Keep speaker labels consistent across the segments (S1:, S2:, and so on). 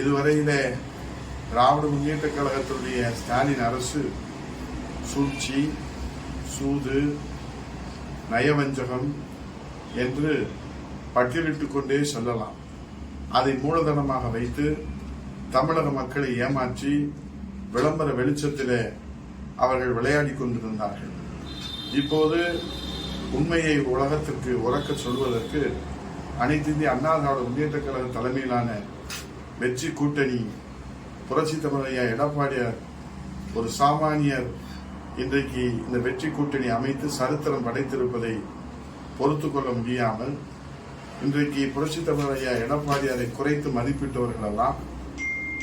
S1: இதுவரையிலே திராவிட முன்னேற்ற கழகத்தினுடைய ஸ்டாலின் அரசு சூழ்ச்சி சூது நயவஞ்சகம் என்று பட்டியலிட்டு கொண்டே சொல்லலாம். அதை மூலதனமாக வைத்து தமிழக மக்களை ஏமாற்றி விளம்பர வெளிச்சத்தில் அவர்கள் விளையாடி கொண்டிருந்தார்கள். இப்போது உண்மையை உலகத்திற்கு உறக்க சொல்வதற்கு அனைத்து இந்திய அண்ணா திராவிட முன்னேற்ற கழக தலைமையிலான வெற்றி கூட்டணி புரட்சி தமிழையா எடப்பாடியார் ஒரு சாமானியர் இன்றைக்கு இந்த வெற்றி கூட்டணி அமைத்து சரித்திரம் படைத்திருப்பதை பொறுத்து கொள்ள முடியாமல் இன்றைக்கு புரட்சி தமிழையா எடப்பாடியாரை குறைத்து மதிப்பிட்டவர்களெல்லாம்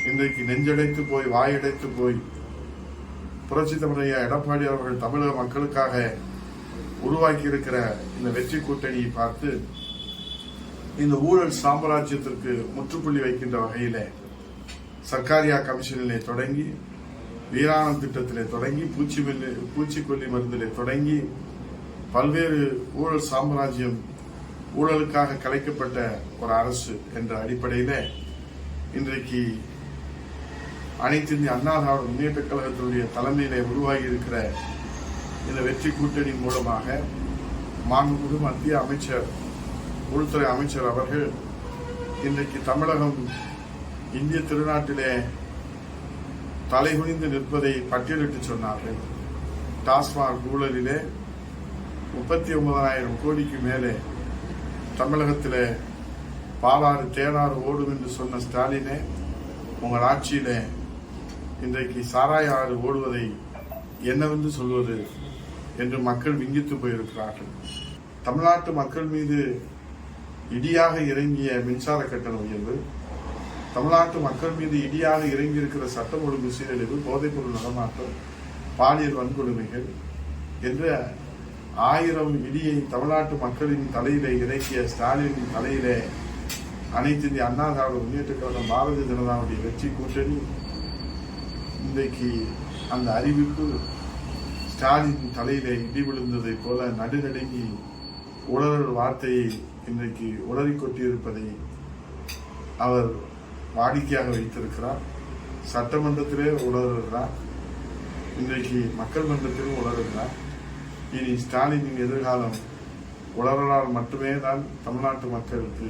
S1: இன்றைக்கு நெஞ்சடைத்து போய் வாயடைத்து போய் புரட்சி தமிழையா எடப்பாடி அவர்கள் தமிழக மக்களுக்காக உருவாக்கி இருக்கிற இந்த வெற்றி கூட்டணியை பார்த்து இந்த ஊழல் சாம்ராஜ்யத்திற்கு முற்றுப்புள்ளி வைக்கின்ற வகையிலே சர்க்காரியா கமிஷனிலே தொடங்கி வீராணம் திட்டத்திலே தொடங்கி பூச்சி பூச்சிக்கொல்லி மருந்திலே தொடங்கி பல்வேறு ஊழல் சாம்ராஜ்யம் ஊழலுக்காக கலைக்கப்பட்ட ஒரு அரசு என்ற அடிப்படையில இன்றைக்கு அனைத்து இந்திய அண்ணா திராவிட முன்னேற்ற கழகத்தினுடைய தலைமையிலே உருவாகி இருக்கிற இந்த வெற்றி கூட்டணி மூலமாக மாண்புமிகு மத்திய அமைச்சர் உள்துறை அமைச்சர் அவர்கள் இன்றைக்கு தமிழகம் இந்திய திருநாட்டிலே தலைகுனிந்து நிற்பதை பட்டியலிட்டு சொன்னார்கள். டாஸ்மாக் ஊழலிலே முப்பத்தி ஒன்பதாயிரம் கோடிக்கு மேலே தமிழகத்திலே பாலாறு தேனாறு ஓடும் என்று சொன்ன ஸ்டாலினே உங்கள் ஆட்சியிலே இன்றைக்கு சாராய ஆறு ஓடுவதை என்னவென்று சொல்வது என்று மக்கள் விங்கித்து போயிருக்கிறார்கள். தமிழ்நாட்டு மக்கள் மீது இடியாக இறங்கிய மின்சார கட்டண உயர்வு தமிழ்நாட்டு மக்கள் மீது இடியாக இறங்கியிருக்கிற சட்டம் ஒழுங்கு சீரழிவு போதைப்பொருள் நடமாட்டம் பாலியல் வன்கொடுமைகள் என்ற ஆயிரம் இடியை தமிழ்நாட்டு மக்களின் தலையிலே இறக்கிய ஸ்டாலினின் தலையிலே அனைத்து இந்திய அண்ணா திராவிட முன்னேற்ற கழகம் பாரதிய ஜனதாவுடைய வெற்றி கூட்டணி. இன்றைக்கு அந்த அறிவிப்பு ஸ்டாலின் தலையிலே இடி விழுந்ததைப் போல நடுநடுங்கி உழவர் வார்த்தையை இன்றைக்கு உளறி கொட்டியிருப்பதை அவர் வாடிக்கையாக வைத்திருக்கிறார். சட்டமன்றத்திலே உளறுகிறார். இன்றைக்கு மக்கள் மன்றத்திலும் உளறுகிறார். இனி ஸ்டாலினின் எதிர்காலம் உளறலால் மட்டுமே தான் தமிழ்நாட்டு மக்களுக்கு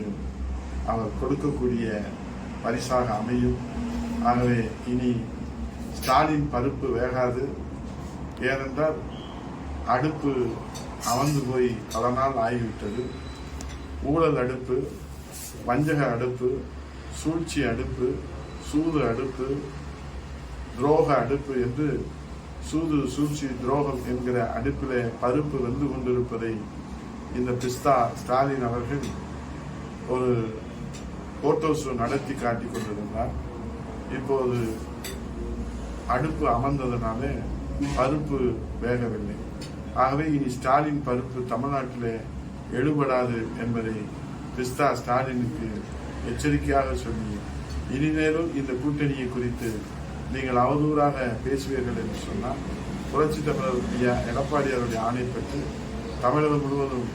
S1: அவர் கொடுக்கக்கூடிய பரிசாக அமையும். ஆகவே இனி ஸ்டாலின் பருப்பு வேகாது. ஏனென்றால் அடுப்பு அமர்ந்து போய் பல நாள் ஆகிவிட்டது. ஊழல் அடுப்பு வஞ்சக அடுப்பு சூழ்ச்சி அடுப்பு சூது அடுப்பு துரோக அடுப்பு என்று சூது சூழ்ச்சி துரோகம் என்கிற அடுப்பிலே பருப்பு வெந்து கொண்டிருப்பதை இந்த பிஸ்தா ஸ்டாலின் அவர்கள் ஒரு போட்டோ ஷோ நடத்தி காட்டிக் கொண்டிருந்தார். இப்போது அடுப்பு அமர்ந்ததுனாலே பருப்பு வேகவில்லை. ஆகவே இனி ஸ்டாலின் பருப்பு தமிழ்நாட்டில் எழுபடாது என்பதை பிஸ்தா ஸ்டாலினுக்கு எச்சரிக்கையாக சொல்லி இனிமேலும் இந்த கூட்டணியை குறித்து நீங்கள் அவதூறாக பேசுவீர்கள் என்று சொன்னால் புரட்சி தமிழர் எடப்பாடி அவருடைய ஆணை பெற்று தமிழகம் முழுவதும்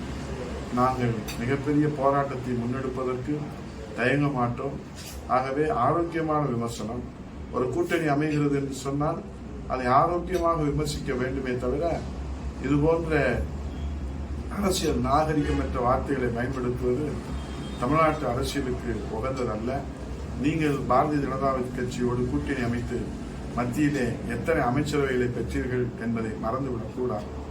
S1: நாங்கள் மிகப்பெரிய போராட்டத்தை முன்னெடுப்பதற்கு தயங்க மாட்டோம். ஆகவே ஆரோக்கியமான விமர்சனம் ஒரு கூட்டணி அமைகிறது என்று சொன்னால் அதை ஆரோக்கியமாக விமர்சிக்க வேண்டுமே தவிர இது போன்ற அரசியல் நாகரிகமற்ற வார்த்தைகளை பயன்படுத்துவது தமிழ்நாட்டு அரசியலுக்கு உகந்ததல்ல. நீங்கள் பாரதிய ஜனதா கட்சியோடு கூட்டணி அமைத்து மத்தியிலே எத்தனை அமைச்சரவைகளை பெற்றீர்கள் என்பதை மறந்துவிடக் கூடாது.